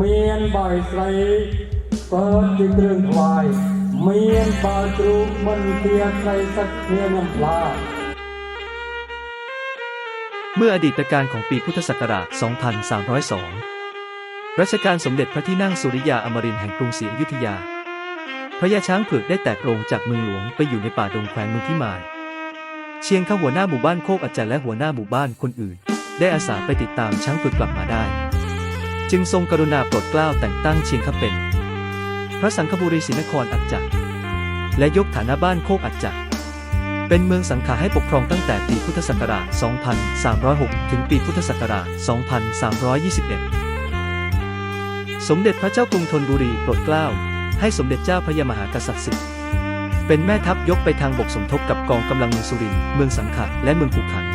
เมียนบ่อยใสเปิดที่เครื่องถวายเมียนบ่อยตรูมันเตียใครสักเพียงน้ำปลาเมื่ออดีตการของปีพุทธศักราช 2302 รัชกาลสมเด็จพระที่นั่งสุริยาอมรินแห่งกรุงศรีอยุธยา พระยาช้างเผือกได้แตกโรงจากเมืองหลวงไปอยู่ในป่าดงแขวงนุทิมานเชียงข้าหัวหน้าหมู่บ้านโคกอาจารย์และหัวหน้าหมู่บ้านคนอื่น ได้อาสาไปติดตามช้างเผือกกลับมาได้ จึงทรงกรุณาโปรดเกล้าแต่งตั้งเชียงข้าเป็น พระสังฆบุรีศรีนครอัจจ์และยกฐานะบ้านโคกอัจจ์เป็นเมืองสังขาให้ปกครองตั้งแต่ปีพุทธศักราช 2306 ถึงปีพุทธศักราช 2321 สมเด็จพระเจ้ากรุงธนบุรีโปรดเกล้าให้สมเด็จเจ้าพระยามหากษัตริย์ศึกเป็นแม่ทัพยกไปทางบกสมทบกับกองกำลังเมืองสุรินทร์เมืองสังขะและเมืองขุขัน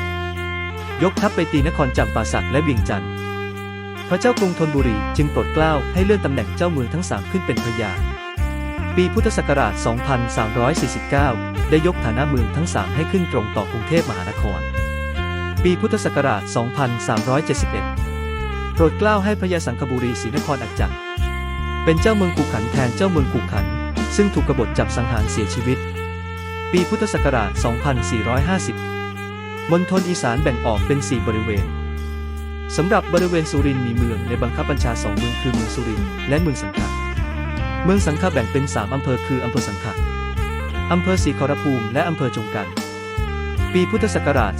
ยกทัพไปตีนครจำปาสักและเวียงจันทร์ พระเจ้ากรุงธนบุรีจึงโปรดเกล้าให้เลื่อนตำแหน่งเจ้าเมืองทั้งสามขึ้นเป็นพระยา ปีพุทธศักราช 2349 ได้ยกฐานะเมืองทั้งสามให้ขึ้นตรงต่อกรุงเทพมหานคร ปีพุทธศักราช 2371 โปรดเกล้าให้พระยาสังคบุรีศรีนครอัจจ์เป็นเจ้าเมืองกุขันแทนเจ้าเมืองกุขัน ซึ่งถูกกบฏจับสังหารเสียชีวิต ปีพุทธศักราช 2450 มณฑลอีสานแบ่งออกเป็น 4 บริเวณ สำหรับบริเวณสุรินทร์มีเมืองในบังคับบัญชาสองเมืองคือเมืองสุรินทร์และเมืองสังขะเมืองสังขะแบ่งเป็น3อำเภอคืออำเภอสังขะอำเภอศรีขอรภูมิและอำเภอจงกัน ปีพุทธศักราช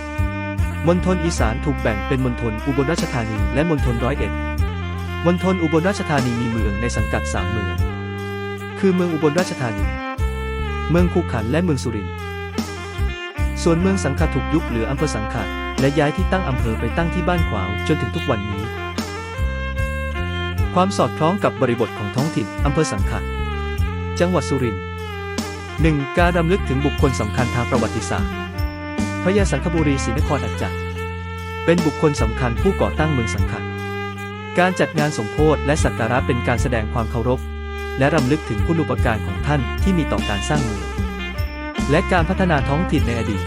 2455 มณฑลอีสานถูกแบ่งเป็นมณฑลอุบลราชธานีและมณฑลร้อยเอ็ด มณฑลอุบลราชธานีมีเมืองในสังกัดสามเมือง คือเมืองอุบลราชธานี เมืองคูขันและเมืองสุรินทร์ ส่วนเมืองสังขะถูกยุบเหลืออำเภอสังขะ และย้ายที่ตั้งอำเภอไปตั้งที่บ้านขวาวจนถึงทุกวันนี้ ความสอดคล้องกับบริบทของท้องถิ่นอำเภอสังขะจังหวัดสุรินทร์ 1. การรำลึกถึงบุคคลสำคัญทางประวัติศาสตร์ พระยาสังคบุรีศรีนครอัจจ์เป็นบุคคลสำคัญผู้ก่อตั้งเมืองสังขะการจัดงานสมโภชและสักการะเป็นการแสดงความเคารพ และรำลึกถึงคุณูปการของท่านที่มีต่อการสร้างเมืองและการพัฒนาท้องถิ่นในอดีต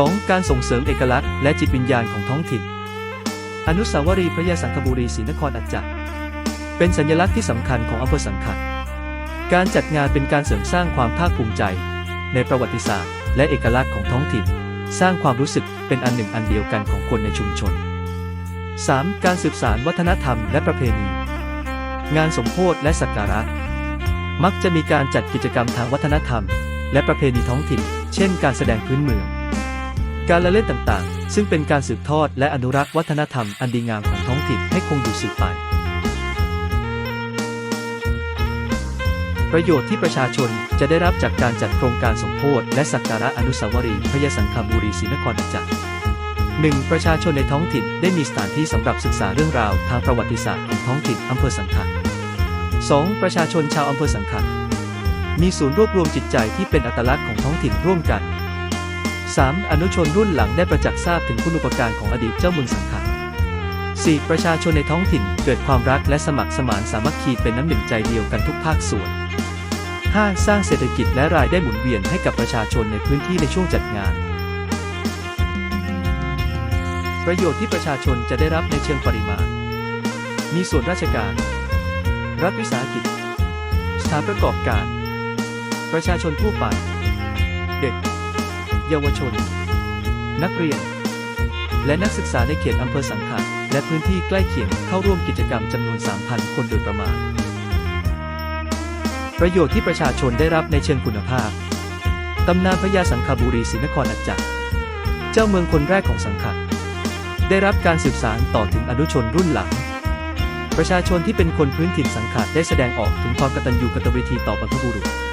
2. การส่งเสริมเอกลักษณ์และจิตวิญญาณของท้องถิ่น อนุสาวรีย์พระยาสังคบุรีศรีนครอัจจ์เป็นสัญลักษณ์ที่สำคัญของอำเภอสังขะการจัดงานเป็นการเสริมสร้างความภาคภูมิใจ ในประวัติศาสตร์ และเอกลักษณ์ของท้องถิ่น สร้างความรู้สึกเป็นอันหนึ่งอันเดียวกันของคนในชุมชน 3. การสืบสานวัฒนธรรมและประเพณี งานสมโภชและสักการะ มักจะมีการจัดกิจกรรมทางวัฒนธรรม และประเพณีท้องถิ่น เช่น การแสดงพื้นเมือง การละเล่นต่างๆ ซึ่งเป็นการสืบทอดและอนุรักษ์วัฒนธรรมอันดีงามของท้องถิ่นให้คงอยู่สืบไป ประโยชน์ที่ประชาชนจะได้รับจากการจัดโครงการสมโภชและสักการะอนุสาวรีย์พระยาสังคบุรีศรีนครอัจจ์ 1. ประชาชนในท้องถิ่นได้มีสถานที่สำหรับศึกษาเรื่องราวทางประวัติศาสตร์ของท้องถิ่นอำเภอสังขะ 2. ประชาชนชาวอำเภอสังขะมีศูนย์รวบรวมจิตใจที่เป็นอัตลักษณ์ของท้องถิ่นร่วมกัน 3. อนุชนรุ่นหลังได้ประจักษ์ทราบถึงคุณูปการของอดีตเจ้าเมืองสังขะ 4. ประชาชนในท้องถิ่นเกิดความรักและสมัครสมานสามัคคีเป็นน้ำหนึ่งใจเดียวกันทุกภาคส่วน 5. สร้างเศรษฐกิจและรายได้หมุนเวียนให้กับประชาชนในพื้นที่ในช่วงจัดงาน ประโยชน์ที่ประชาชนจะได้รับในเชิงปริมาณ มีส่วนราชการ รัฐวิสาหกิจ สถานประกอบการ ประชาชนทั่วไป เด็ก เยาวชน นักเรียน และนักศึกษาในเขตอำเภอสังขะและพื้นที่ใกล้เคียงเข้าร่วมกิจกรรมจำนวน 3,000 คนโดยประมาณ ประโยชน์ที่ประชาชนได้รับในเชิงคุณภาพ ตำนานพระยาสังคบุรีศรีนครอัจจ์เจ้าเมืองคนแรกของสังขะได้รับการสืบสานต่อถึงอนุชนรุ่นหลังประชาชนที่เป็นคนพื้นถิ่นสังขะได้แสดงออกถึงความกตัญญูกตเวทีต่อบรรพบุรุษ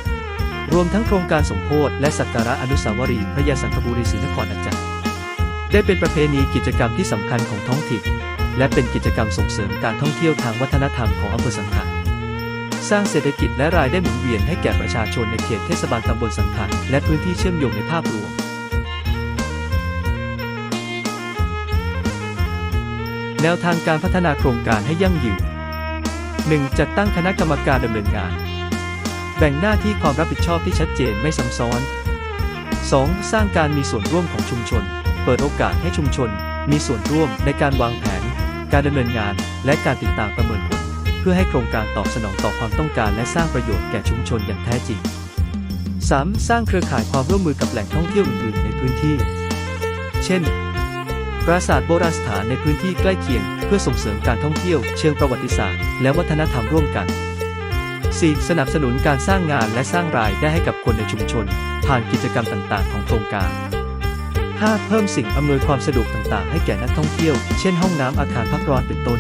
รวมทั้งโครงการสมโภชและสักการะอนุสาวรีย์พระยาสังคบุรีศรีนครอัจจ์ได้เป็นประเพณีกิจกรรมที่สำคัญของท้องถิ่น และเป็นกิจกรรมส่งเสริมการท่องเที่ยวทางวัฒนธรรมของอำเภอสังขะสร้างเศรษฐกิจและรายได้หมุนเวียนให้แก่ประชาชนในเขตเทศบาลตำบลสังขะและพื้นที่เชื่อมโยงในภาพรวมแนวทางการพัฒนาโครงการให้ยั่งยืน 1. จัดตั้งคณะกรรมการดำเนินงาน แบ่งหน้าที่ความรับผิดชอบที่ชัดเจนไม่ซ้ำซ้อน 2. สร้างการมีส่วนร่วมของชุมชน เปิดโอกาสให้ชุมชน มีส่วนร่วมในการวางแผน การดำเนินงาน และการติดตามประเมินผล เพื่อให้โครงการตอบสนองต่อความต้องการและสร้างประโยชน์แก่ชุมชนอย่างแท้จริง 3. สร้างเครือข่ายความร่วมมือกับแหล่งท่องเที่ยวอื่นๆในพื้นที่ เช่น ปราสาทโบราณสถานในพื้นที่ใกล้เคียง เพื่อส่งเสริมการท่องเที่ยว เชิงประวัติศาสตร์ และวัฒนธรรมร่วมกัน 4. สนับสนุนการสร้างงานและสร้างรายได้ให้กับคนในชุมชน ผ่านกิจกรรมต่าง ๆ ของโครงการ 5. เพิ่มสิ่งอำนวยความสะดวกต่าง ๆ ให้แก่นักท่องเที่ยว เช่นห้องน้ำอาคารพักร้อนเป็นต้น